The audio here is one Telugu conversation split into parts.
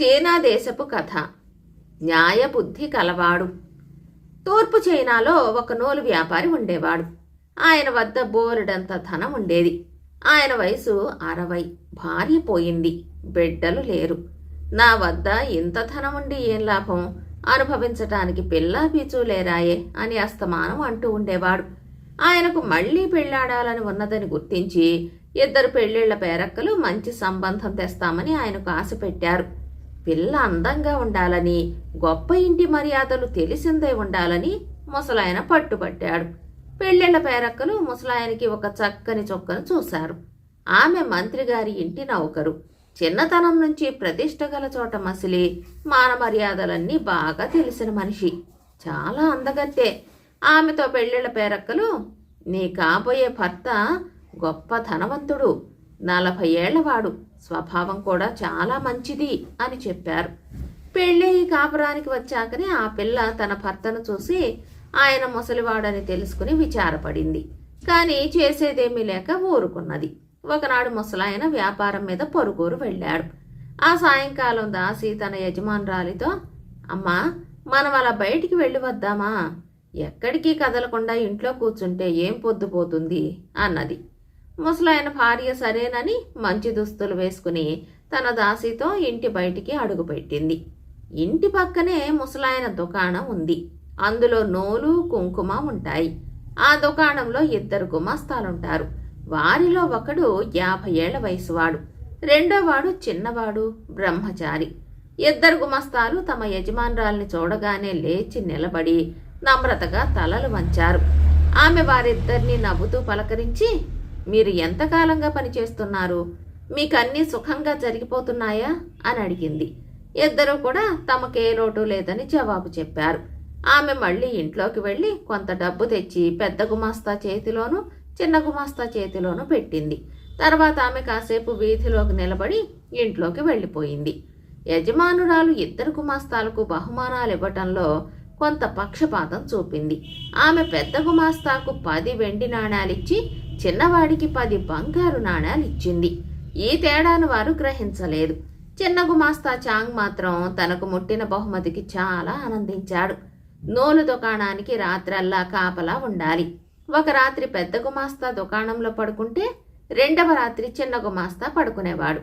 చైనా దేశపు కథ. న్యాయబుద్ధి కలవాడు. తూర్పు చైనాలో ఒక నోలు వ్యాపారి ఉండేవాడు. ఆయన వద్ద బోలెడంత ధనం ఉండేది. ఆయన వయసు అరవై. భార్య పోయింది. బిడ్డలు లేరు. నా వద్ద ఇంత ధనం ఉండి ఏం లాభం? అనుభవించటానికి పిల్లా పీచు లేరాయే అని అస్తమానం అంటూ ఉండేవాడు. ఆయనకు మళ్ళీ పెళ్ళాడాలని ఉన్నదని గుర్తించి ఇద్దరు పెళ్ళిళ్ళ పేరక్కలు మంచి సంబంధం తెస్తామని ఆయనకు ఆశ పెట్టారు పిల్ల అందంగా ఉండాలని గొప్ప ఇంటి మర్యాదలు తెలిసిందే ఉండాలని ముసలాయన పట్టుబట్టాడు. పెళ్ళిళ్ళ పేరక్కలు ముసలాయనకి ఒక చక్కని చొక్కను చూశారు. ఆమె మంత్రి గారి ఇంటి నౌకరు. చిన్నతనం నుంచి ప్రతిష్ట గల చోట మసిలి మానమర్యాదలన్నీ బాగా తెలిసిన మనిషి. చాలా అందగత్తే. ఆమెతో పెళ్ళిళ్ళ పేరక్కలు నీ కాబోయే భర్త గొప్ప ధనవంతుడు. నలభై ఏళ్ళవాడు. స్వభావం కూడా చాలా మంచిది అని చెప్పారు. పెళ్ళయి కాపురానికి వచ్చాకనే ఆ పిల్ల తన భర్తను చూసి ఆయన ముసలివాడని తెలుసుకుని విచారపడింది. కానీ చేసేదేమీ లేక ఊరుకున్నది. ఒకనాడు ముసలాయన వ్యాపారం మీద పొరుగురు వెళ్ళాడు. ఆ సాయంకాలం దాసి తన యజమానురాలితో అమ్మా మనం అలా బయటికి వెళ్ళి వద్దామా? ఎక్కడికి కదలకుండా ఇంట్లో కూర్చుంటే ఏం పొద్దుపోతుంది? అన్నది. ముసలాయన భార్య సరేనని మంచి దుస్తులు వేసుకుని తన దాసితో ఇంటి బయటికి అడుగుపెట్టింది ఇంటి పక్కనే ముసలాయన దుకాణం ఉంది. అందులో నూలు కుంకుమ ఉంటాయి. ఆ దుకాణంలో ఇద్దరు గుమాస్తాలుంటారు. వారిలో ఒకడు యాభై ఏళ్ళ వయసువాడు. రెండోవాడు చిన్నవాడు బ్రహ్మచారి. ఇద్దరు గుమస్తాలు తమ యజమానురాల్ని చూడగానే లేచి నిలబడి నమ్రతగా తలలు వంచారు. ఆమె వారిద్దరిని నవ్వుతూ పలకరించి మీరు ఎంతకాలంగా పనిచేస్తున్నారు? మీకన్నీ సుఖంగా జరిగిపోతున్నాయా? అని అడిగింది. ఇద్దరూ కూడా తమకే లోటు లేదని జవాబు చెప్పారు. ఆమె మళ్ళీ ఇంట్లోకి వెళ్ళి కొంత డబ్బు తెచ్చి పెద్ద గుమాస్తా చేతిలోనూ చిన్న గుమాస్తా చేతిలోనూ పెట్టింది. తర్వాత ఆమె కాసేపు వీధిలోకి నిలబడి ఇంట్లోకి వెళ్ళిపోయింది. యజమానురాలు ఇద్దరు గుమాస్తాలకు బహుమానాలు ఇవ్వటంలో కొంత పక్షపాతం చూపింది. ఆమె పెద్ద గుమాస్తాకు పది వెండి నాణాలిచ్చి చిన్నవాడికి పది బంగారు నాణాలు ఇచ్చింది. ఈ తేడాను వారు గ్రహించలేదు. చిన్న గుమాస్తా చాంగ్ మాత్రం తనకు ముట్టిన బహుమతికి చాలా ఆనందించాడు. నూలు దుకాణానికి రాత్రల్లా కాపలా ఉండాలి. ఒక రాత్రి పెద్ద గుమాస్తా దుకాణంలో పడుకుంటే రెండవ రాత్రి చిన్న గుమాస్తా పడుకునేవాడు.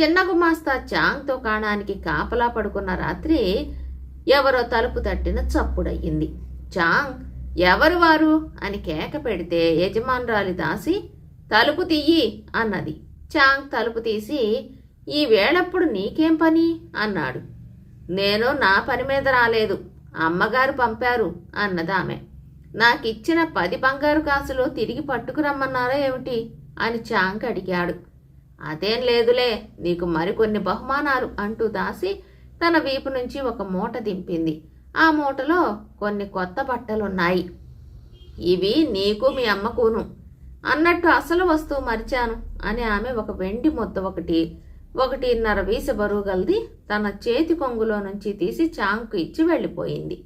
చిన్న గుమాస్తా చాంగ్ దుకాణానికి కాపలా పడుకున్న రాత్రి ఎవరో తలుపు తట్టిన చప్పుడయ్యింది. చాంగ్ ఎవరు వారు? అని కేక పెడితే యజమానురాలి దాసి తలుపు తీయి అన్నది. చాంగ్ తలుపు తీసి ఈ వేళప్పుడు నీకేం పని? అన్నాడు. నేను నా పని మీద రాలేదు. అమ్మగారు పంపారు అన్నదామె నాకిచ్చిన పది బంగారు కాసులు తిరిగి పట్టుకురమ్మన్నారా ఏమిటి? అని చాంగ్ అడిగాడు. అదేం లేదులే నీకు మరికొన్ని బహుమానాలు అంటూ దాసి తన వీపు నుంచి ఒక మూట దింపింది. ఆ మూటలో కొన్ని కొత్త బట్టలున్నాయి. ఇవి నీకు మీ అమ్మకును. అన్నట్టు అసలు వస్తువు మరిచాను అని ఆమె ఒక వెండి ముద్ద ఒకటి ఒకటిన్నర వీస బరువు గలది తన చేతి కొంగులో నుంచి తీసి చాంగ్కు ఇచ్చి వెళ్ళిపోయింది.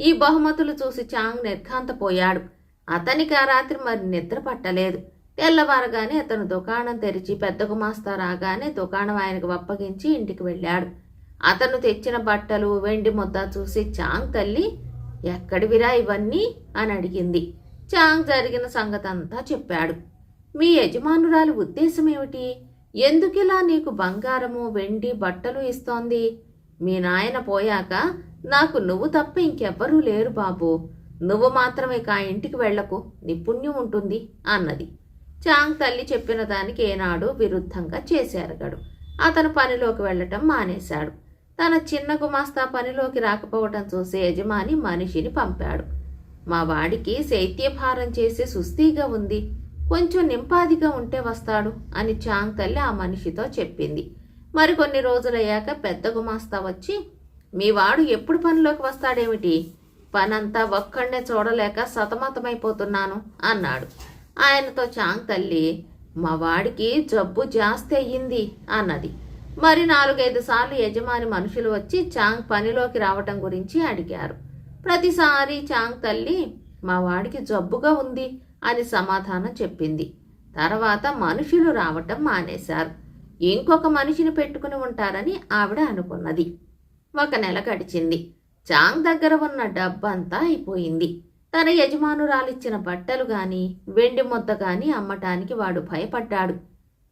ఈ బహుమతులు చూసి చాంగ్ నిర్ఘాంతపోయాడు. అతనికి ఆ రాత్రి మరి నిద్ర పట్టలేదు. తెల్లవారగానే అతను దుకాణం తెరిచి పెద్ద గుమాస్తా రాగానే దుకాణం ఆయనకు అప్పగించి ఇంటికి వెళ్ళాడు. అతను తెచ్చిన బట్టలు వెండి ముద్ద చూసి చాంగ్ తల్లి ఎక్కడివిరా ఇవన్నీ? అని అడిగింది. చాంగ్ జరిగిన సంగతి అంతా చెప్పాడు. మీ యజమానురాలు ఉద్దేశం ఏమిటి? ఎందుకిలా నీకు బంగారము వెండి బట్టలు ఇస్తోంది? మీ నాయన పోయాక నాకు నువ్వు తప్ప ఇంకెవ్వరూ లేరు బాబు. నువ్వు మాత్రమే కా ఇంటికి వెళ్ళకు నీ పుణ్యం ఉంటుంది అన్నది. చాంగ్ తల్లి చెప్పిన దానికి ఏనాడు విరుద్ధంగా చేసేరగడు. అతను పనిలోకి వెళ్ళటం మానేశాడు. తన చిన్న గుమాస్తా పనిలోకి రాకపోవటం చూసి యజమాని మనిషిని పంపాడు. మా వాడికి శైత్యభారం చేసి సుస్థిగా ఉంది. కొంచెం నింపాదిగా ఉంటే వస్తాడు అని చాంగ్ తల్లి ఆ మనిషితో చెప్పింది. మరికొన్ని రోజులయ్యాక పెద్ద గుమాస్తా వచ్చి మీ వాడు ఎప్పుడు పనిలోకి వస్తాడేమిటి? పనంతా ఒక్కడనే చూడలేక సతమతమైపోతున్నాను అన్నాడు. ఆయనతో చాంగ్ తల్లి మా వాడికి జబ్బు జాస్తి అయ్యింది అన్నది. మరి నాలుగైదు సార్లు యజమాని మనుషులు వచ్చి చాంగ్ పనిలోకి రావటం గురించి అడిగారు. ప్రతిసారి చాంగ్ తల్లి మా వాడికి జబ్బుగా ఉంది అని సమాధానం చెప్పింది. తర్వాత మనుషులు రావటం మానేశారు. ఇంకొక మనిషిని పెట్టుకుని ఉంటారని ఆవిడ అనుకున్నది. ఒక నెల గడిచింది. చాంగ్ దగ్గర ఉన్న డబ్బంతా అయిపోయింది. తన యజమానురాలిచ్చిన బట్టలు గాని వెండి ముద్ద గాని అమ్మటానికి వాడు భయపడ్డాడు.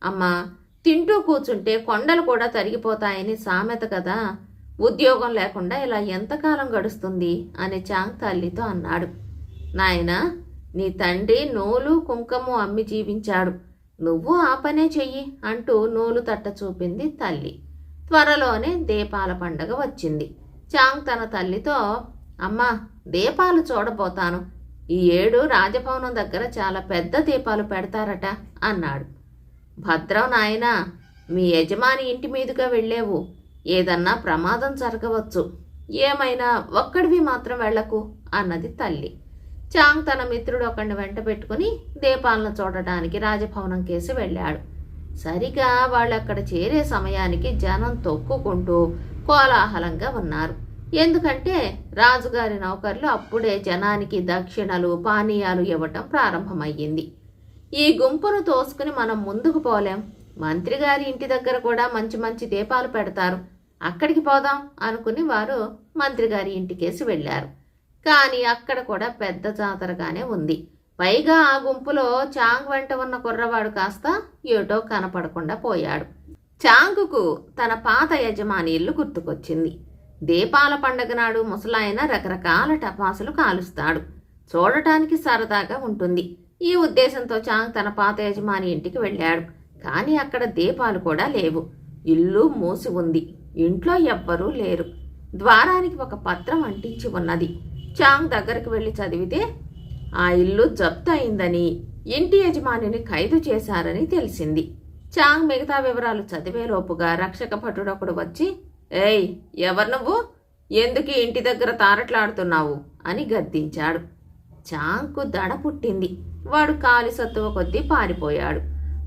అమ్మా తింటూ కూర్చుంటే కొండలు కూడా తరిగిపోతాయని సామెత కదా. ఉద్యోగం లేకుండా ఇలా ఎంతకాలం గడుస్తుంది? అని చాంగ్ తల్లితో అన్నాడు. నాయనా నీ తండ్రి నూలు కుంకము అమ్మి జీవించాడు. నువ్వు ఆ పనే చెయ్యి అంటూ నూలు తట్ట చూపింది తల్లి. త్వరలోనే దీపాల పండగ వచ్చింది. చాంగ్ తన తల్లితో అమ్మా దీపాలు చూడబోతాను. ఈ ఏడు రాజభవనం దగ్గర చాలా పెద్ద దీపాలు పెడతారట అన్నాడు. భద్రం నాయనా మీ యజమాని ఇంటి మీదుగా వెళ్ళేవు. ఏదన్నా ప్రమాదం జరగవచ్చు. ఏమైనా ఒక్కడివి మాత్రం వెళ్ళకు అన్నది తల్లి. చాంగ్ తన మిత్రుడు ఒకడిని వెంట పెట్టుకుని దీపాలను చూడటానికి రాజభవనం కేసి వెళ్ళాడు. సరిగా వాళ్ళు అక్కడ చేరే సమయానికి జనం తొక్కుకుంటూ కోలాహలంగా ఉన్నారు. ఎందుకంటే రాజుగారి నౌకర్లు అప్పుడే జనానికి దక్షిణలు పానీయాలు ఇవ్వటం ప్రారంభమయ్యింది. ఈ గుంపును తోసుకుని మనం ముందుకు పోలేం. మంత్రి గారి ఇంటి దగ్గర కూడా మంచి మంచి దీపాలు పెడతారు. అక్కడికి పోదాం అనుకుని వారు మంత్రి గారి ఇంటికేసి వెళ్ళారు. కానీ అక్కడ కూడా పెద్ద జాతరగానే ఉంది. పైగా ఆ గుంపులో చాంగ్ వెంట ఉన్న కుర్రవాడు కాస్త ఏటో కనపడకుండా పోయాడు. చాంగుకు తన పాత యజమాని ఇల్లు గుర్తుకొచ్చింది. దీపాల పండగ నాడు ముసలాయన రకరకాల టపాసులు కాలుస్తాడు. చూడటానికి సరదాగా ఉంటుంది. ఈ ఉద్దేశంతో చాంగ్ తన పాత యజమాని ఇంటికి వెళ్ళాడు. కానీ అక్కడ దీపాలు కూడా లేవు. ఇల్లు మూసి ఉంది. ఇంట్లో ఎవ్వరూ లేరు. ద్వారానికి ఒక పత్రం అంటించి ఉన్నది. చాంగ్ దగ్గరికి వెళ్ళి చదివితే ఆ ఇల్లు జప్తు అయిందని ఇంటి యజమానిని ఖైదు చేశారని తెలిసింది. చాంగ్ మిగతా వివరాలు చదివేలోపుగా రక్షక భటుడొకడు వచ్చి ఏయ్ ఎవరు నువ్వు? ఎందుకు ఇంటి దగ్గర తారట్లాడుతున్నావు? అని గద్దించాడు. చాంకు దడ పుట్టింది. వాడు కాలి సత్తువ కొద్దీ పారిపోయాడు.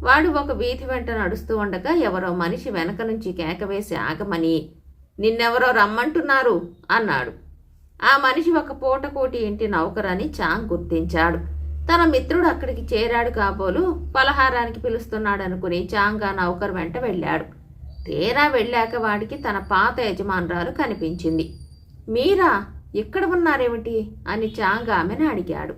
వాడు ఒక వీధి వెంట నడుస్తూ ఉండగా ఎవరో మనిషి వెనక నుంచి కేకవేసి ఆగమని నిన్నెవరో రమ్మంటున్నారు అన్నాడు. ఆ మనిషి ఒక పూటకోటి ఇంటి నౌకరని చాంగ్ గుర్తించాడు. తన మిత్రుడు అక్కడికి చేరాడు కాబోలు పలహారానికి పిలుస్తున్నాడు అనుకుని చాంగ్ ఆ నౌకర్ వెంట వెళ్ళాడు. తీరా వెళ్ళాక వాడికి తన పాత యజమానురాలు కనిపించింది. మీరా? ఇక్కడ ఉన్నారేమిటి అని చాంగ్ ఆమెను అడిగాడు.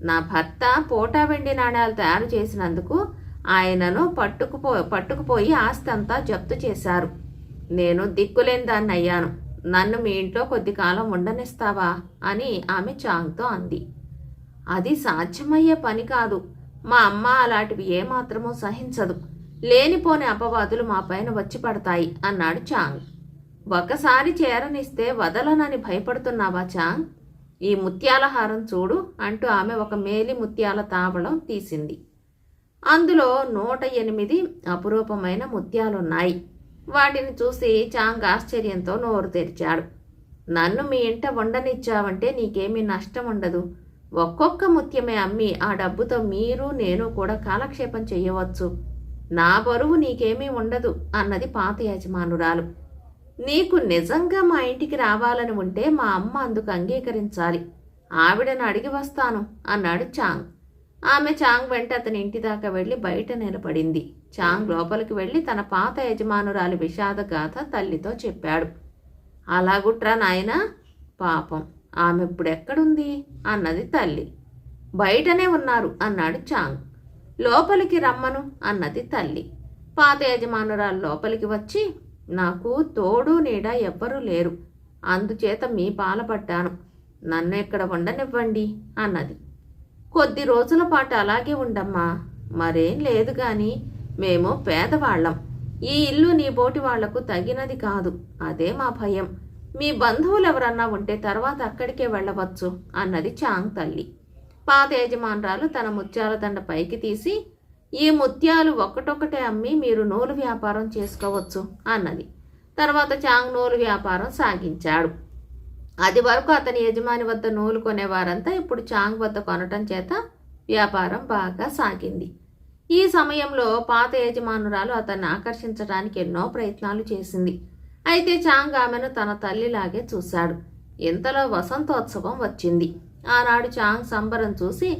నా భర్త పోటా వెండి నాణ్యాలు తయారు చేసినందుకు ఆయనను పట్టుకుపో పట్టుకుపోయి ఆస్తి అంతా జప్తు చేశారు. నేను దిక్కులేని దాన్ని అయ్యాను నన్ను మీ ఇంట్లో కొద్ది కాలం ఉండనిస్తావా అని ఆమె చాంగ్తో అంది. అది సాధ్యమయ్యే పని కాదు. మా అమ్మ అలాంటివి ఏమాత్రమూ సహించదు. లేనిపోని అపవాదులు మా పైన వచ్చి పడతాయి అన్నాడు చాంగ్. ఒకసారి చేరనిస్తే వదలనని భయపడుతున్నావా చాంగ్? ఈ ముత్యాల హారం చూడు అంటూ ఆమె ఒక మేలి ముత్యాల తావళం తీసింది. అందులో నూట ఎనిమిది అపురూపమైన ముత్యాలున్నాయి. వాటిని చూసి చాంగ్ ఆశ్చర్యంతో నోరు తెరిచాడు. నన్ను మీ ఇంట వండనిచ్చావంటే నీకేమీ నష్టం ఉండదు ఒక్కొక్క ముత్యమే అమ్మి ఆ డబ్బుతో మీరు నేను కూడా కాలక్షేపం చేయవచ్చు. నా బరువు నీకేమీ ఉండదు అన్నది పాత యజమానురాలు. నీకు నిజంగా మా ఇంటికి రావాలని ఉంటే మా అమ్మ అందుకు అంగీకరించాలి. ఆవిడను అడిగి వస్తాను అన్నాడు చాంగ్. ఆమె చాంగ్ వెంట అతని ఇంటి దాకా వెళ్ళి బయట నిలబడింది. చాంగ్ లోపలికి వెళ్ళి తన పాత యజమానురాలి విషాద గాథ తల్లితో చెప్పాడు. అలాగుట్రా నాయన పాపం. ఆమె ఇప్పుడెక్కడుంది? అన్నది తల్లి. బయటనే ఉన్నారు అన్నాడు చాంగ్. లోపలికి రమ్మను అన్నది తల్లి. పాత యజమానురాలు లోపలికి వచ్చి నాకు తోడు నీడ ఎవ్వరూ లేరు. అందుచేత మీ పాలపడ్డాను. నన్ను ఇక్కడ ఉండనివ్వండి అన్నది. కొద్ది రోజుల పాటు అలాగే ఉండమ్మా. మరేం లేదు గాని మేము పేదవాళ్ళం. ఈ ఇల్లు నీ బోటి వాళ్ళకు తగినది కాదు. అదే మా భయం. మీ బంధువులు ఎవరన్నా ఉంటే తర్వాత అక్కడికే వెళ్ళవచ్చు అన్నది చాంగ్ తల్లి. పాత యజమానురాలు తన ముత్యాల దండ పైకి తీసి ఈ ముత్యాలు ఒక్కటొక్కటే అమ్మి మీరు నూలు వ్యాపారం చేసుకోవచ్చు అన్నది. తర్వాత చాంగ్ నూలు వ్యాపారం సాగించాడు. అది వరకు అతని యజమాని వద్ద నూలు కొనేవారంతా ఇప్పుడు చాంగ్ వద్ద కొనటం చేత వ్యాపారం బాగా సాగింది. ఈ సమయంలో పాత యజమానురాలు అతన్ని ఆకర్షించడానికి ఎన్నో ప్రయత్నాలు చేసింది. అయితే చాంగ్ ఆమెను తన తల్లిలాగే చూశాడు. ఇంతలో వసంతోత్సవం వచ్చింది. ఆనాడు చాంగ్ సంబరం చూసి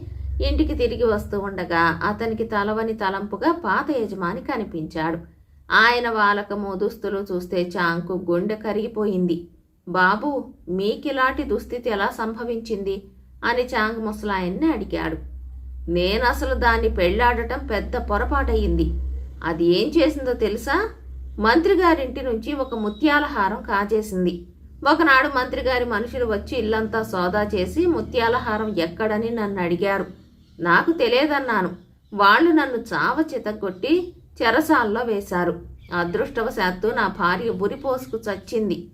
ఇంటికి తిరిగి వస్తూ ఉండగా అతనికి తలవని తలంపుగా పాత యజమాని కనిపించాడు. ఆయన వాలకము దుస్తులు చూస్తే చాంకు గుండె కరిగిపోయింది. బాబు మీకిలాంటి దుస్థితి ఎలా సంభవించింది? అని చాంగ్ ముసలాయన్ని అడిగాడు. నేనసలు దాన్ని పెళ్ళాడటం పెద్ద పొరపాటయింది. అది ఏం చేసిందో తెలుసా? మంత్రిగారింటి నుంచి ఒక ముత్యాల హారం కాజేసింది. ఒకనాడు మంత్రి గారి మనుషులు వచ్చి ఇల్లంతా సోదా చేసి ముత్యాల హారం ఎక్కడని నన్ను అడిగారు నాకు తెలియదన్నాను. వాళ్ళు నన్ను చావ చితగొట్టి చెరసాల్లో వేశారు. అదృష్టవశాత్తు నా భార్య బురిపోసుకు చచ్చింది.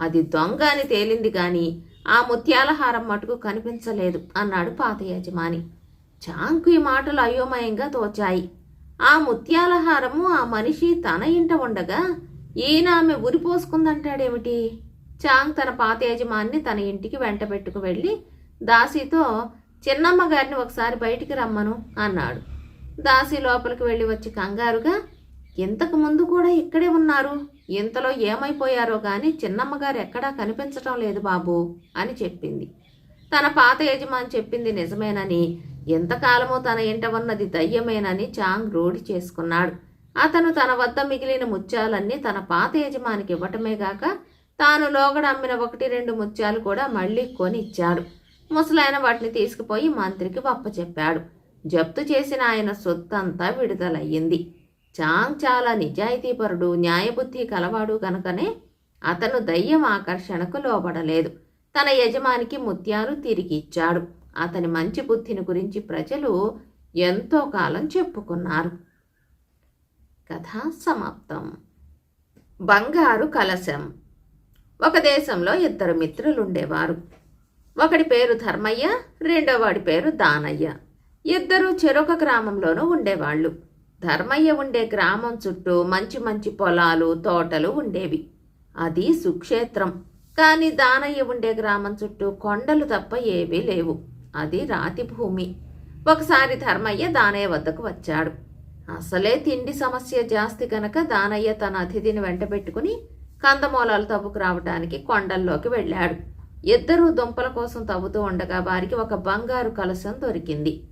అది దొంగ అని తేలింది గాని ఆ ముత్యాలహారం మటుకు కనిపించలేదు అన్నాడు పాత యజమాని. చాంకు ఈ మాటలు అయోమయంగా తోచాయి. ఆ ముత్యాల హారము ఆ మనిషి తన ఇంట ఉండగా ఈయన ఆమె ఉరిపోసుకుందంటాడేమిటి చాంగ్ తన పాత యజమాన్ని తన ఇంటికి వెంట పెట్టుకు వెళ్ళి దాసితో చిన్నమ్మ గారిని ఒకసారి బయటికి రమ్మను అన్నాడు. దాసి లోపలికి వెళ్ళి వచ్చి కంగారుగా ఇంతకు ముందు కూడా ఇక్కడే ఉన్నారు. ఇంతలో ఏమైపోయారో కానీ చిన్నమ్మగారు ఎక్కడా కనిపించటం లేదు బాబు అని చెప్పింది. తన పాత యజమాని చెప్పింది నిజమేనని ఎంతకాలమో తన ఇంట ఉన్నది దయ్యమేనని చాంగ్ రోడి చేసుకున్నాడు. అతను తన వద్ద మిగిలిన ముత్యాలన్నీ తన పాత యజమానికి ఇవ్వటమే గాక తాను లోగడ అమ్మిన ఒకటి రెండు ముత్యాలు కూడా మళ్ళీ కొని ఇచ్చాడు. ముసలాయన వాటిని తీసుకుపోయి మంత్రికి వప్పచెప్పాడు జప్తు చేసిన ఆయన సొత్తంతా విడుదలయ్యింది. చాంగ్ చాలా నిజాయితీపరుడు న్యాయబుద్ధి కలవాడు కనుకనే అతను దయ్యం ఆకర్షణకు లోబడలేదు. తన యజమానికి ముత్యాలు తిరిగి ఇచ్చాడు. అతని మంచి బుద్ధిని గురించి ప్రజలు ఎంతో కాలం చెప్పుకున్నారు. కథ సమాప్తం. బంగారు కలశం. ఒక దేశంలో ఇద్దరు మిత్రులుండేవారు. ఒకడి పేరు ధర్మయ్య రెండోవాడి పేరు దానయ్య. ఇద్దరూ చెరొక గ్రామంలోనూ ఉండేవాళ్ళు. ధర్మయ్య ఉండే గ్రామం చుట్టూ మంచి మంచి పొలాలు తోటలు ఉండేవి. అది సుక్షేత్రం. కానీ దానయ్య ఉండే గ్రామం చుట్టూ కొండలు తప్ప ఏవీ లేవు. అది రాతి భూమి. ఒకసారి ధర్మయ్య దానయ్య వద్దకు వచ్చాడు. అసలే తిండి సమస్య జాస్తి గనక దానయ్య తన అతిథిని వెంట పెట్టుకుని కందమూలాలు తవ్వుకు రావడానికి కొండల్లోకి వెళ్ళాడు. ఇద్దరూ దుంపల కోసం తవ్వుతూ ఉండగా వారికి ఒక బంగారు కలశం దొరికింది.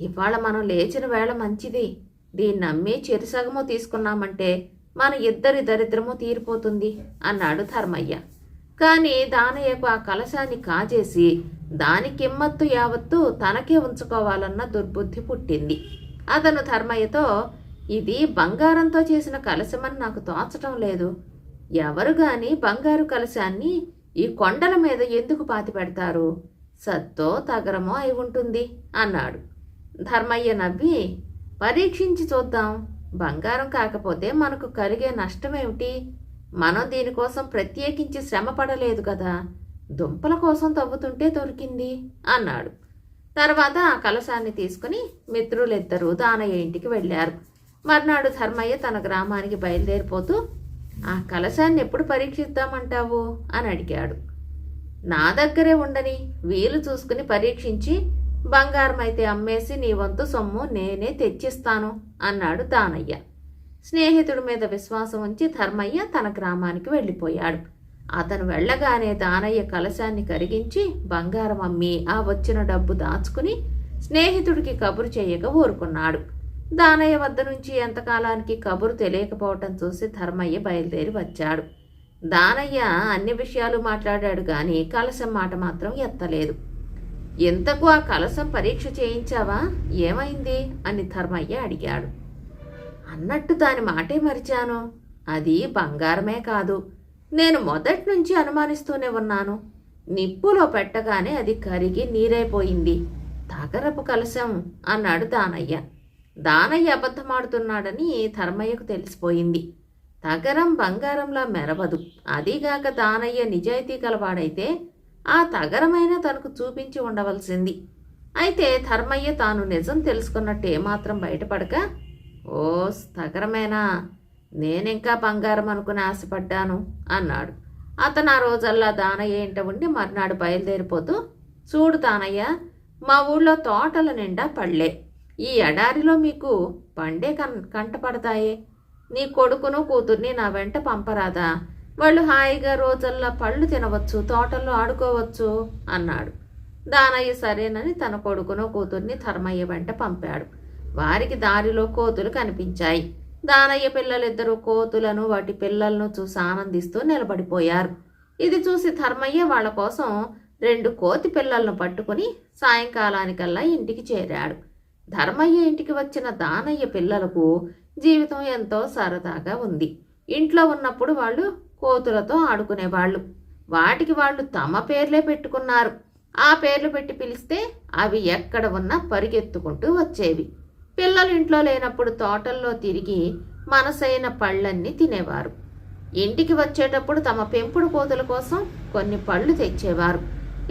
ఇవాళ మనం లేచిన వేళ మంచిది. దీన్ని అమ్మి చెరిసగము తీసుకున్నామంటే మన ఇద్దరి దరిద్రము తీరిపోతుంది అన్నాడు ధర్మయ్య. కానీ దానయ్యకు ఆ కలశాన్ని కాజేసి దాని కిమ్మత్తు యావత్తు తనకే ఉంచుకోవాలన్న దుర్బుద్ధి పుట్టింది. అతను ధర్మయ్యతో ఇది బంగారంతో చేసిన కలశమని నాకు తోచటం లేదు. ఎవరు గాని బంగారు కలశాన్ని ఈ కొండల మీద ఎందుకు పాతి పెడతారు? సత్తో తగరమో అయి ఉంటుంది అన్నాడు. ధర్మయ్య నవ్వి పరీక్షించి చూద్దాం. బంగారం కాకపోతే మనకు కలిగే నష్టమేమిటి? మనం దీనికోసం ప్రత్యేకించి శ్రమ పడలేదు కదా. దుంపల కోసం తవ్వుతుంటే దొరికింది అన్నాడు. తర్వాత ఆ కలశాన్ని తీసుకుని మిత్రులిద్దరూ దానయ్య ఇంటికి వెళ్ళారు. మర్నాడు ధర్మయ్య తన గ్రామానికి బయలుదేరిపోతూ ఆ కలశాన్ని ఎప్పుడు పరీక్షిద్దామంటావు? అని అడిగాడు. నా దగ్గరే ఉండని వీలు చూసుకుని పరీక్షించి బంగారం అయితే అమ్మేసి నీ వంతు సొమ్ము నేనే తెచ్చిస్తాను అన్నాడు దానయ్య. స్నేహితుడి మీద విశ్వాసం ఉంచి ధర్మయ్య తన గ్రామానికి వెళ్ళిపోయాడు. అతను వెళ్ళగానే దానయ్య కలశాన్ని కరిగించి బంగారం అమ్మి ఆ వచ్చిన డబ్బు దాచుకుని స్నేహితుడికి కబురు చేయక ఊరుకున్నాడు. దానయ్య వద్ద నుంచి ఎంతకాలానికి కబురు తెలియకపోవటం చూసి ధర్మయ్య బయలుదేరి వచ్చాడు. దానయ్య అన్ని విషయాలు మాట్లాడాడు కానీ కలశం మాట మాత్రం ఎత్తలేదు. ఎంతకు ఆ కలశం పరీక్ష చేయించావా? ఏమైంది? అని ధర్మయ్య అడిగాడు. అన్నట్టు దాని మాటే మరిచాను. అది బంగారమే కాదు. నేను మొదటి నుంచి అనుమానిస్తూనే ఉన్నాను. నిప్పులో పెట్టగానే అది కరిగి నీరైపోయింది. తగరపు కలశం అన్నాడు దానయ్య. దానయ్య అబద్ధమాడుతున్నాడని ధర్మయ్యకు తెలిసిపోయింది. తగరం బంగారంలా మెరవదు. అదీగాక దానయ్య నిజాయితీ గలవాడైతే ఆ తగరమైన తనకు చూపించి ఉండవలసింది. అయితే ధర్మయ్య తాను నిజం తెలుసుకున్నట్టు ఏమాత్రం బయటపడక ఓస్ తగరమేనా? నేనింకా బంగారం అనుకుని ఆశపడ్డాను అన్నాడు. అతను ఆ రోజల్లా దానయ్య ఇంట ఉండి మర్నాడు బయలుదేరిపోతూ చూడు తానయ్య మా ఊళ్ళో తోటల నిండా పళ్ళే. ఈ ఎడారిలో మీకు పండే కన్ కంటపడతాయే నీ కొడుకును కూతుర్ని నా వెంట పంపరాదా. వాళ్ళు హాయిగా రోజల్లా పళ్ళు తినవచ్చు తోటల్లో ఆడుకోవచ్చు అన్నాడు. దానయ్య సరేనని తన కొడుకును కూతుర్ని ధర్మయ్య వెంట పంపాడు. వారికి దారిలో కోతులు కనిపించాయి. దానయ్య పిల్లలిద్దరూ కోతులను వాటి పిల్లలను చూసి ఆనందిస్తూ నిలబడిపోయారు. ఇది చూసి ధర్మయ్య వాళ్ళ కోసం రెండు కోతి పిల్లలను పట్టుకుని సాయంకాలానికల్లా ఇంటికి చేరాడు. ధర్మయ్య ఇంటికి వచ్చిన దానయ్య పిల్లలకు జీవితం ఎంతో సరదాగా ఉంది. ఇంట్లో ఉన్నప్పుడు వాళ్ళు కోతులతో ఆడుకునేవాళ్ళు. వాటికి వాళ్ళు తమ పేర్లే పెట్టుకున్నారు. ఆ పేర్లు పెట్టి పిలిస్తే అవి ఎక్కడ ఉన్నా పరిగెత్తుకుంటూ వచ్చేవి. పిల్లలు ఇంట్లో లేనప్పుడు తోటల్లో తిరిగి మనసైన పళ్ళన్నీ తినేవారు. ఇంటికి వచ్చేటప్పుడు తమ పెంపుడు కోతుల కోసం కొన్ని పళ్ళు తెచ్చేవారు.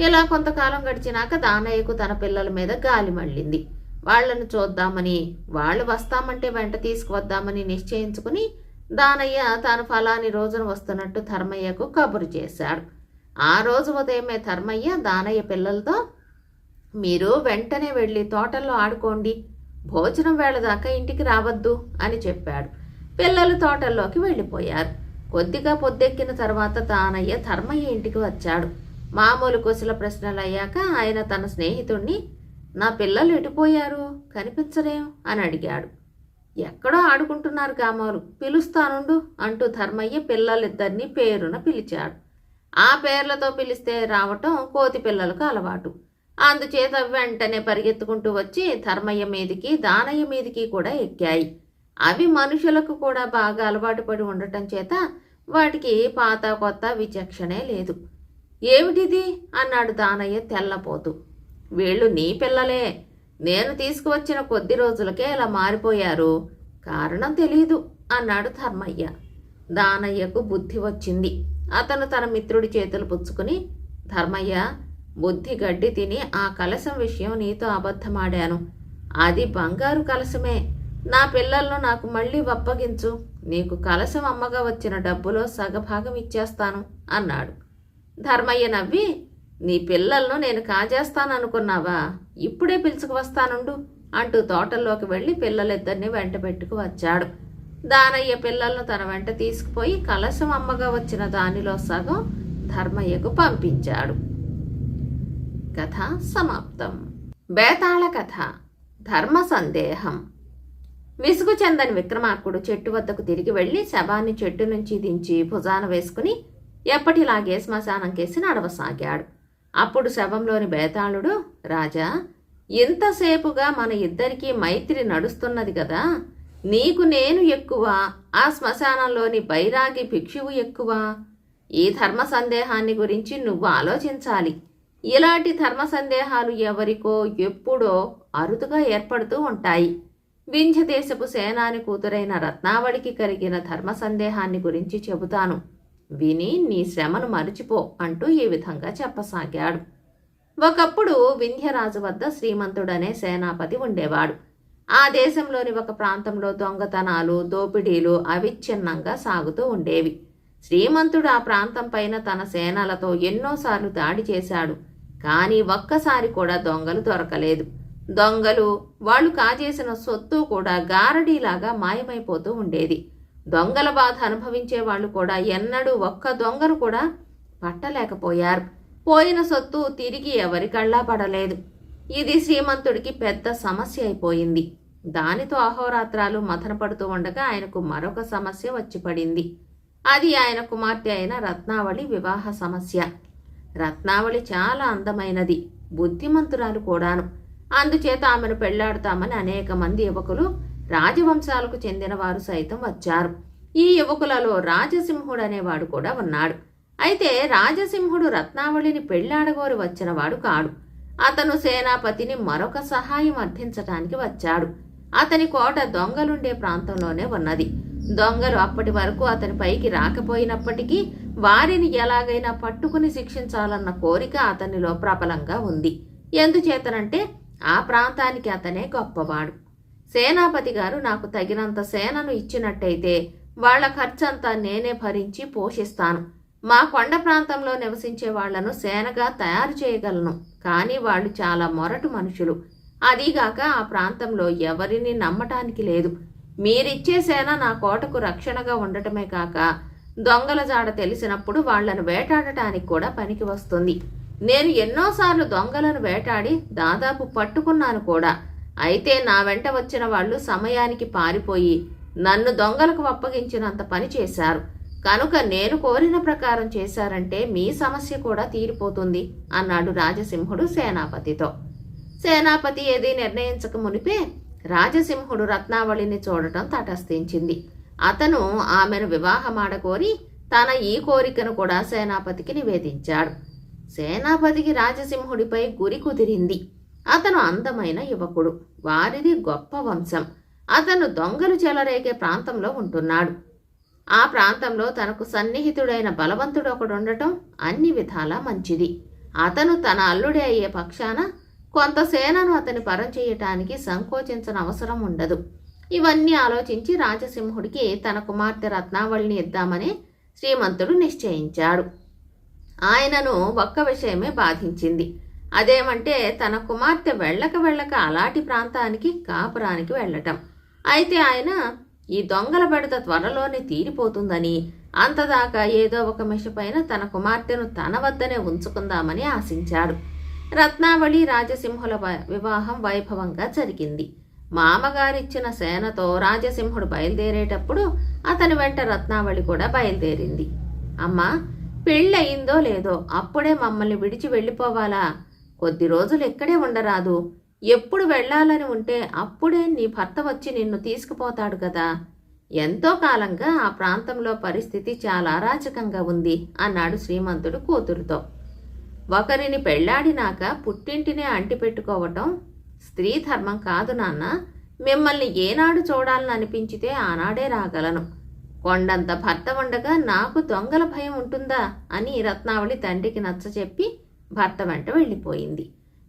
ఇలా కొంతకాలం గడిచినాక దానయ్యకు తన పిల్లల మీద గాలి మళ్ళింది. వాళ్ళను చూద్దామని వాళ్ళు వస్తామంటే వెంట తీసుకువద్దామని నిశ్చయించుకుని దానయ్య తాను ఫలాని రోజున వస్తున్నట్టు ధర్మయ్యకు కబురు చేశాడు. ఆ రోజు ఉదయమే ధర్మయ్య దానయ్య పిల్లలతో మీరు వెంటనే వెళ్ళి తోటల్లో ఆడుకోండి. భోజనం వేళ దాకా ఇంటికి రావద్దు అని చెప్పాడు. పిల్లలు తోటల్లోకి వెళ్ళిపోయారు. కొద్దిగా పొద్దెక్కిన తర్వాత తానయ్య ధర్మయ్య ఇంటికి వచ్చాడు. మామూలు కుశల ప్రశ్నలు అయ్యాక ఆయన తన స్నేహితుణ్ణి నా పిల్లలు ఎటుపోయారు కనిపించలేం అని అడిగాడు. ఎక్కడో ఆడుకుంటున్నారు కామారు పిలుస్తానుండు అంటూ ధర్మయ్య పిల్లలిద్దరినీ పేరున పిలిచాడు. ఆ పేర్లతో పిలిస్తే రావటం కోతి పిల్లలకు అలవాటు. అందుచేత వెంటనే పరిగెత్తుకుంటూ వచ్చి ధర్మయ్య మీదికి దానయ్య మీదికి కూడా ఎక్కాయి. అవి మనుషులకు కూడా బాగా అలవాటు పడి ఉండటం చేత వాటికి పాత కొత్త విచక్షణే లేదు. ఏమిటిది? అన్నాడు దానయ్య తెల్లపోతూ. వీళ్ళు నీ పిల్లలే. నేను తీసుకువచ్చిన కొద్ది రోజులకే ఇలా మారిపోయారు. కారణం తెలీదు అన్నాడు ధర్మయ్య. దానయ్యకు బుద్ధి వచ్చింది. అతను తన మిత్రుడి చేతులు పుచ్చుకుని ధర్మయ్య బుద్ధి గడ్డి తిని ఆ కలశం విషయం నీతో అబద్ధమాడాను. అది బంగారు కలశమే. నా పిల్లలను నాకు మళ్ళీ అప్పగించు నీకు కలశం అమ్మగా వచ్చిన డబ్బులో సగభాగం ఇచ్చేస్తాను అన్నాడు. ధర్మయ్య నవ్వి నీ పిల్లలను నేను కాజేస్తాననుకున్నావా? ఇప్పుడే పిలుచుకు వస్తానుండు అంటూ తోటల్లోకి వెళ్ళి పిల్లలిద్దరిని వెంట పెట్టుకు వచ్చాడు. దానయ్య పిల్లలను తన వెంట తీసుకుపోయి కలశం అమ్మగా వచ్చిన దానిలో సగం ధర్మయ్యకు పంపించాడు. కథ సమాప్తం. బేతాళ కథ ధర్మ సందేహం. విసుగు చెందని విక్రమార్కుడు చెట్టు వద్దకు తిరిగి వెళ్ళి శవాన్ని చెట్టు నుంచి దించి భుజాన వేసుకుని ఎప్పటిలాగే శ్మశానం కేసి నడవసాగాడు. అప్పుడు శవంలోని బేతాళుడు రాజా ఇంతసేపుగా మన ఇద్దరికీ మైత్రి నడుస్తున్నది కదా నీకు నేను ఎక్కువ ఆ శ్మశానంలోని బైరాగి భిక్షువు ఎక్కువ. ఈ ధర్మ సందేహాన్ని గురించి నువ్వు ఆలోచించాలి. ఇలాంటి ధర్మ సందేహాలు ఎవరికో ఎప్పుడో అరుదుగా ఏర్పడుతూ ఉంటాయి. వింధ్యదేశపు సేనాని కూతురైన రత్నావళికి కలిగిన ధర్మ సందేహాన్ని గురించి చెబుతాను. విని నీ శ్రమను మరిచిపో అంటూ ఈ విధంగా చెప్పసాగాడు. ఒకప్పుడు వింధ్యరాజు వద్ద శ్రీమంతుడనే సేనాపతి ఉండేవాడు. ఆ దేశంలోని ఒక ప్రాంతంలో దొంగతనాలు దోపిడీలు అవిచ్ఛిన్నంగా సాగుతూ ఉండేవి. శ్రీమంతుడు ఆ ప్రాంతం పైన తన సేనలతో ఎన్నోసార్లు దాడి చేశాడు. కానీ ఒక్కసారి కూడా దొంగలు దొరకలేదు. దొంగలు వాళ్ళు కాజేసిన సొత్తు కూడా గారడీలాగా మాయమైపోతూ ఉండేది. దొంగల బాధ అనుభవించే వాళ్ళు కూడా ఎన్నడూ ఒక్క దొంగను కూడా పట్టలేకపోయారు. పోయిన సొత్తు తిరిగి ఎవరి కళ్ళా పడలేదు. ఇది శ్రీమంతుడికి పెద్ద సమస్య అయిపోయింది. దానితో అహోరాత్రాలు మథనపడుతూ ఉండగా ఆయనకు మరొక సమస్య వచ్చి పడింది. అది ఆయన కుమార్తె అయిన రత్నావళి వివాహ సమస్య. రత్నావళి చాలా అందమైనది బుద్ధిమంతురాలు కూడాను. అందుచేత ఆమెను పెళ్ళాడతామని అనేక మంది యువకులు రాజవంశాలకు చెందిన వారు సైతం వచ్చారు. ఈ యువకులలో రాజసింహుడు అనేవాడు కూడా ఉన్నాడు. అయితే రాజసింహుడు రత్నావళిని పెళ్ళాడగోరి వచ్చినవాడు కాడు. అతను సేనాపతిని మరొక సహాయం అర్థించటానికి వచ్చాడు. అతని కోట దొంగలుండే ప్రాంతంలోనే ఉన్నది. దొంగలు అప్పటి వరకు అతని పైకి రాకపోయినప్పటికీ వారిని ఎలాగైనా పట్టుకుని శిక్షించాలన్న కోరిక అతనిలో ప్రబలంగా ఉంది. ఎందుచేతనంటే ఆ ప్రాంతానికి అతనే గొప్పవాడు. సేనాపతి గారు నాకు తగినంత సేనను ఇచ్చినట్టయితే వాళ్ళ ఖర్చంతా నేనే భరించి పోషిస్తాను. మా కొండ ప్రాంతంలో నివసించే వాళ్ళను సేనగా తయారు చేయగలను. కానీ వాళ్ళు చాలా మొరటు మనుషులు. అదీగాక ఆ ప్రాంతంలో ఎవరిని నమ్మటానికి లేదు. మీరిచ్చే సేన నా కోటకు రక్షణగా ఉండటమే కాక దొంగల జాడ తెలిసినప్పుడు వాళ్ళను వేటాడటానికి కూడా పనికి వస్తుంది. నేను ఎన్నోసార్లు దొంగలను వేటాడి దాదాపు పట్టుకున్నాను కూడా. అయితే నా వెంట వచ్చిన వాళ్ళు సమయానికి పారిపోయి నన్ను దొంగలకు అప్పగించినంత పని చేశారు. కనుక నేను కోరిన ప్రకారం చేశారంటే మీ సమస్య కూడా తీరిపోతుంది అన్నాడు రాజసింహుడు సేనాపతితో. సేనాపతి ఏది నిర్ణయించక మునిపే రాజసింహుడు రత్నావళిని చూడటం తటస్థించింది. అతను ఆమెను వివాహమాడకోరి తన ఈ కోరికను కూడా సేనాపతికి నివేదించాడు. సేనాపతికి రాజసింహుడిపై గురి కుదిరింది. అతను అందమైన యువకుడు. వారిది గొప్ప వంశం. అతను దొంగలు చెలరేగే ప్రాంతంలో ఉంటున్నాడు. ఆ ప్రాంతంలో తనకు సన్నిహితుడైన బలవంతుడు ఒకడుండటం అన్ని విధాలా మంచిది. అతను తన అల్లుడే అయ్యే పక్షాన కొంత సేనను అతని పరం చేయటానికి సంకోచించిన అవసరం ఉండదు. ఇవన్నీ ఆలోచించి రాజసింహుడికి తన కుమార్తె రత్నావళిని ఇద్దామని శ్రీమంతుడు నిశ్చయించాడు. ఆయనను ఒక్క విషయమే బాధించింది. అదేమంటే తన కుమార్తె వెళ్ళక వెళ్ళక అలాంటి ప్రాంతానికి కాపురానికి వెళ్ళటం. అయితే ఆయన ఈ దొంగల బెడత త్వరలోనే తీరిపోతుందని అంతదాకా ఏదో ఒక మిషపైన తన కుమార్తెను తన వద్దనే ఉంచుకుందామని ఆశించాడు. రత్నావళి రాజసింహుల వివాహం వైభవంగా జరిగింది. మామగారిచ్చిన సేనతో రాజసింహుడు బయలుదేరేటప్పుడు అతని వెంట రత్నావళి కూడా బయలుదేరింది. అమ్మా పెళ్ళయిందో లేదో అప్పుడే మమ్మల్ని విడిచి వెళ్ళిపోవాలా? కొద్ది రోజులు ఇక్కడే ఉండరాదు. ఎప్పుడు వెళ్ళాలని ఉంటే అప్పుడే నీ భర్త వచ్చి నిన్ను తీసుకుపోతాడు కదా ఎంతో కాలంగా ఆ ప్రాంతంలో పరిస్థితి చాలా అరాచకంగా ఉంది అన్నాడు శ్రీమంతుడు కూతురుతో. ఒకరిని పెళ్ళాడినాక పుట్టింటినే అంటిపెట్టుకోవటం స్త్రీ ధర్మం కాదు నాన్న. మిమ్మల్ని ఏనాడు చూడాలని అనిపించితే ఆనాడే రాగలను. కొండంత భర్త ఉండగా నాకు దొంగల భయం ఉంటుందా అని రత్నావళి తండ్రికి నచ్చచెప్పి భర్త వెంట వెళ్ళిపోయింది.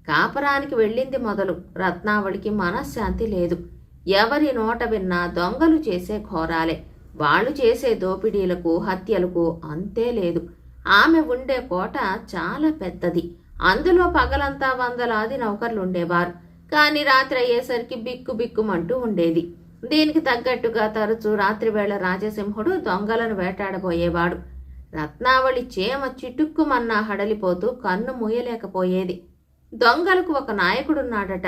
కాపరానికి వెళ్ళింది మొదలు. రత్నావళికి మనశ్శాంతి లేదు. ఎవరి నోట విన్నా దొంగలు చేసే ఘోరాలే. వాళ్ళు చేసే దోపిడీలకు హత్యలకు అంతే లేదు. ఆమె ఉండే కోట చాలా పెద్దది. అందులో పగలంతా వందలాది నౌకర్లుండేవారు. కానీ రాత్రి అయ్యేసరికి బిక్కు బిక్కుమంటూ ఉండేది. దీనికి తగ్గట్టుగా తరచూ రాత్రివేళ రాజసింహుడు దొంగలను వేటాడబోయేవాడు. రత్నావళి చేమ చిటుక్కుమన్నా హడలిపోతూ కన్ను మూయలేకపోయేది దొంగలకు ఒక నాయకుడున్నాడట.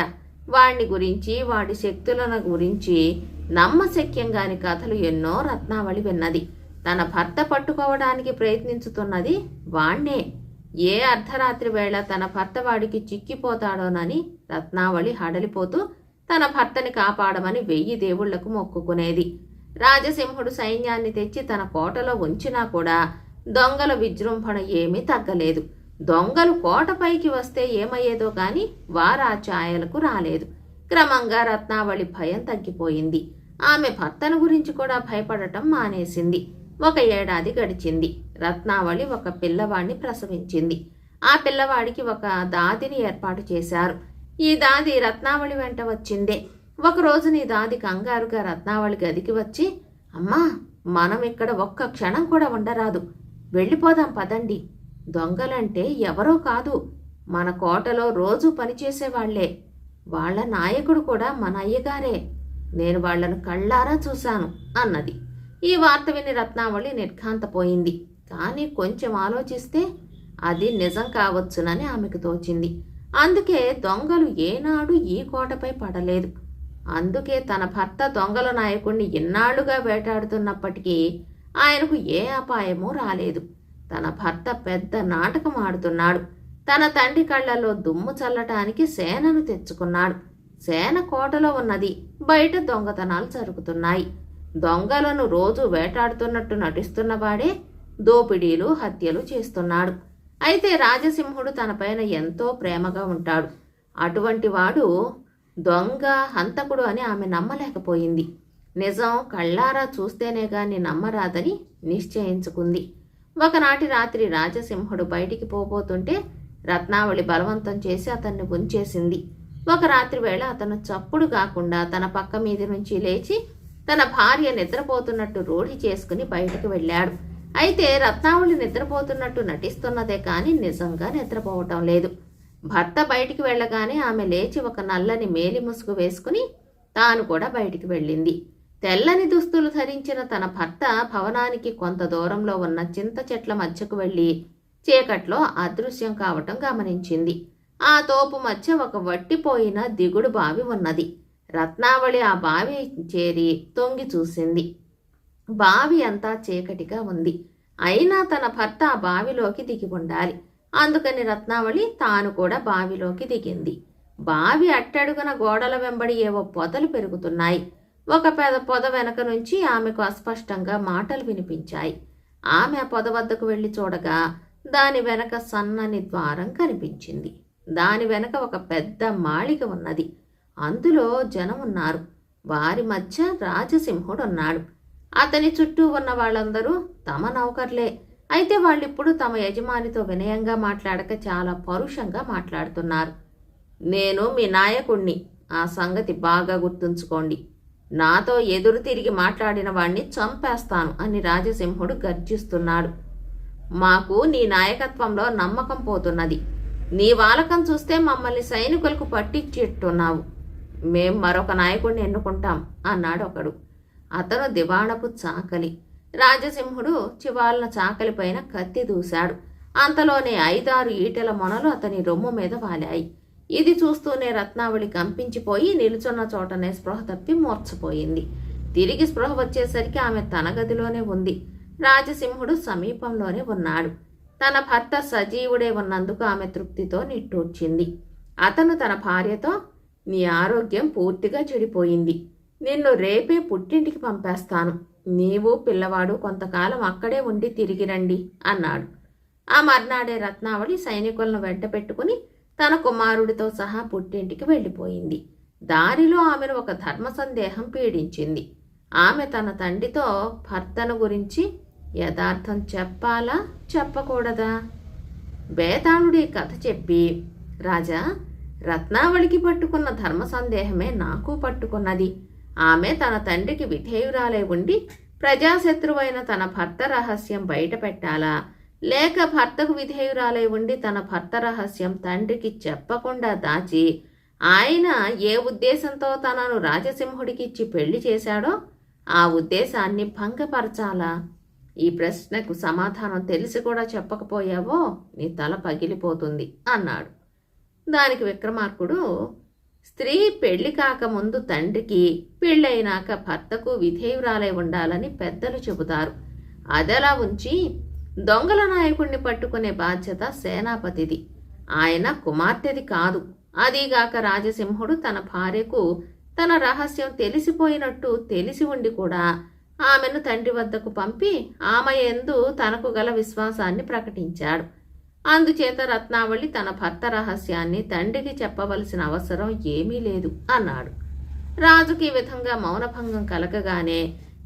వాణ్ణి గురించి వాడి శక్తులను గురించి నమ్మశక్యంగాని కథలు ఎన్నో రత్నావళి విన్నది. తన భర్త పట్టుకోవడానికి ప్రయత్నించుతున్నది వాణ్ణే. ఏ అర్ధరాత్రి వేళ తన భర్త వాడికి చిక్కిపోతాడోనని రత్నావళి హడలిపోతూ తన భర్తని కాపాడమని వెయ్యి దేవుళ్ళకు మొక్కుకునేది. రాజసింహుడు సైన్యాన్ని తెచ్చి తన కోటలో ఉంచినా కూడా దొంగల విజృంభణ ఏమీ తగ్గలేదు. దొంగలు కోటపైకి వస్తే ఏమయ్యేదో గాని వారా ఛాయలకు రాలేదు. క్రమంగా రత్నావళి భయం తగ్గిపోయింది. ఆమె భర్తను గురించి కూడా భయపడటం మానేసింది. ఒక ఏడాది గడిచింది. రత్నావళి ఒక పిల్లవాడిని ప్రసవించింది. ఆ పిల్లవాడికి ఒక దాదిని ఏర్పాటు చేశారు. ఈ దాది రత్నావళి వెంట వచ్చిందే. ఒకరోజు నీ దాది కంగారుగా రత్నావళి గదికి వచ్చి అమ్మా మనం ఇక్కడ ఒక్క క్షణం కూడా ఉండరాదు. వెళ్ళిపోదాం పదండి. దొంగలంటే ఎవరో కాదు. మన కోటలో రోజు పనిచేసేవాళ్ళే. వాళ్ళ నాయకుడు కూడా మన అయ్యగారే. నేను వాళ్ళను కళ్ళారా చూశాను అన్నది. ఈ వార్త విని రత్నావళి నిర్ఘాంతపోయింది. కానీ కొంచెం ఆలోచిస్తే అది నిజం కావచ్చునని ఆమెకు తోచింది. అందుకే దొంగలు ఏనాడు ఈ కోటపై పడలేదు. అందుకే తన భర్త దొంగల నాయకుణ్ణి ఇన్నాళ్ళుగా వేటాడుతున్నప్పటికీ ఆయనకు ఏ అపాయమూ రాలేదు. తన భర్త పెద్ద నాటకం ఆడుతున్నాడు. తన తండ్రి కళ్ళలో దుమ్ము చల్లటానికి సేనను తెచ్చుకున్నాడు. సేన కోటలో ఉన్నది. బయట దొంగతనాలు జరుగుతున్నాయి. దొంగలను రోజు వేటాడుతున్నట్టు నటిస్తున్నవాడే దోపిడీలు హత్యలు చేస్తున్నాడు. అయితే రాజసింహుడు తనపైన ఎంతో ప్రేమగా ఉంటాడు. అటువంటి వాడు దొంగ హంతకుడు అని ఆమె నమ్మలేకపోయింది. నిజం కళ్ళారా చూస్తేనే గాని నమ్మరాదని నిశ్చయించుకుంది. ఒకనాటి రాత్రి రాజసింహుడు బయటికి పోబోతుంటే రత్నావళి బలవంతం చేసి అతన్ని ఉంచేసింది ఒక రాత్రి వేళ అతను చప్పుడు కాకుండా తన పక్క మీది నుంచి లేచి తన భార్య నిద్రపోతున్నట్టు రూఢి చేసుకుని బయటకు వెళ్ళాడు. అయితే రత్నావళి నిద్రపోతున్నట్టు నటిస్తున్నదే కానీ నిజంగా నిద్రపోవటం లేదు. భర్త బయటికి వెళ్ళగానే ఆమె లేచి ఒక నల్లని మేలి ముసుగు వేసుకుని తాను కూడా బయటికి వెళ్ళింది. తెల్లని దుస్తులు ధరించిన తన భర్త భవనానికి కొంత దూరంలో ఉన్న చింత చెట్ల మధ్యకు వెళ్ళి చీకట్లో అదృశ్యం కావటం గమనించింది. ఆ తోపు మధ్య ఒక వట్టిపోయిన దిగుడు బావి ఉన్నది. రత్నావళి ఆ బావి చేరి తొంగి చూసింది. బావి అంతా చీకటిగా ఉంది. అయినా తన భర్త ఆ బావిలోకి దిగి ఉండాలి. అందుకని రత్నావళి తాను కూడా బావిలోకి దిగింది. బావి అట్టడుగున గోడల వెంబడి ఏవో పొదలు పెరుగుతున్నాయి. ఒక పెద పొద వెనక నుంచి ఆమెకు అస్పష్టంగా మాటలు వినిపించాయి. ఆమె ఆ పొద వద్దకు వెళ్ళి చూడగా దాని వెనక సన్నని ద్వారం కనిపించింది. దాని వెనక ఒక పెద్ద మాళిక ఉన్నది. అందులో జనం ఉన్నారు. వారి మధ్య రాజసింహుడు ఉన్నాడు అతని చుట్టూ ఉన్న వాళ్ళందరూ తమ నౌకర్లే. అయితే వాళ్ళిప్పుడు తమ యజమానితో వినయంగా మాట్లాడక చాలా పరుషంగా మాట్లాడుతున్నారు. నేను మీ నాయకుణ్ణి. ఆ సంగతి బాగా గుర్తుంచుకోండి. నాతో ఎదురు తిరిగి మాట్లాడిన వాణ్ణి చంపేస్తాను అని రాజసింహుడు గర్జిస్తున్నాడు. మాకు నీ నాయకత్వంలో నమ్మకం పోతున్నది. నీ వాలకం చూస్తే మమ్మల్ని సైనికులకు పట్టించేట్టున్నావు. మేం మరొక నాయకుడిని ఎన్నుకుంటాం అన్నాడు ఒకడు. అతను దివాణపు చాకలి. రాజసింహుడు చివాళ్ళ చాకలి పైన కత్తి దూశాడు. అంతలోనే ఐదారు ఈటెల మొనలు అతని రొమ్ము మీద వాలాయి. ఇది చూస్తూనే రత్నావళి కంపించిపోయి నిలుచున్న చోటనే స్పృహ తప్పి మూర్చపోయింది తిరిగి స్పృహ వచ్చేసరికి ఆమె తన గదిలోనే ఉంది. రాజసింహుడు సమీపంలోనే ఉన్నాడు. తన భర్త సజీవుడే ఉన్నందుకు ఆమె తృప్తితో నిట్టూర్చింది. అతను తన భార్యతో నీ ఆరోగ్యం పూర్తిగా చెడిపోయింది. నిన్ను రేపే పుట్టింటికి పంపేస్తాను. నీవు పిల్లవాడు కొంతకాలం అక్కడే ఉండి తిరిగి రండి అన్నాడు. ఆ మర్నాడే రత్నావళి సైనికులను వెంట పెట్టుకుని తన కుమారుడితో సహా పుట్టింటికి వెళ్ళిపోయింది. దారిలో ఆమెను ఒక ధర్మ సందేహం పీడించింది. ఆమె తన తండ్రితో భర్తను గురించి యథార్థం చెప్పాలా? చెప్పకూడదా? బేతాళుడి కథ చెప్పి రాజా రత్నావళికి పట్టుకున్న ధర్మ సందేహమే నాకు పట్టుకున్నది. ఆమె తన తండ్రికి విధేయురాలై ఉండి ప్రజాశత్రువైన తన భర్త రహస్యం బయట పెట్టాలా లేక భర్తకు విధేయురాలై ఉండి తన భర్త రహస్యం తండ్రికి చెప్పకుండా దాచి ఆయన ఏ ఉద్దేశంతో తనను రాజసింహుడికిచ్చి పెళ్ళి చేశాడో ఆ ఉద్దేశాన్ని భంగపరచాలా? ఈ ప్రశ్నకు సమాధానం తెలిసి కూడా చెప్పకపోయావో నీ తల పగిలిపోతుంది అన్నాడు. దానికి విక్రమార్కుడు స్త్రీ పెళ్ళి కాకముందు తండ్రికి పెళ్ళైనాక భర్తకు విధేయురాలై ఉండాలని పెద్దలు చెబుతారు. అదలా ఉంచి దొంగల నాయకుణ్ణి పట్టుకునే బాధ్యత సేనాపతిది. ఆయన కుమార్తెది కాదు. అదీగాక రాజసింహుడు తన భార్యకు తన రహస్యం తెలిసిపోయినట్టు తెలిసి ఉండి కూడా ఆమెను తండ్రి వద్దకు పంపి ఆమె ఎందు తనకు గల విశ్వాసాన్ని ప్రకటించాడు. అందుచేత రత్నావళి తన భర్త రహస్యాన్ని తండ్రికి చెప్పవలసిన అవసరం ఏమీ లేదు అన్నాడు. రాజుకి ఈ విధంగా మౌనభంగం కలగగానే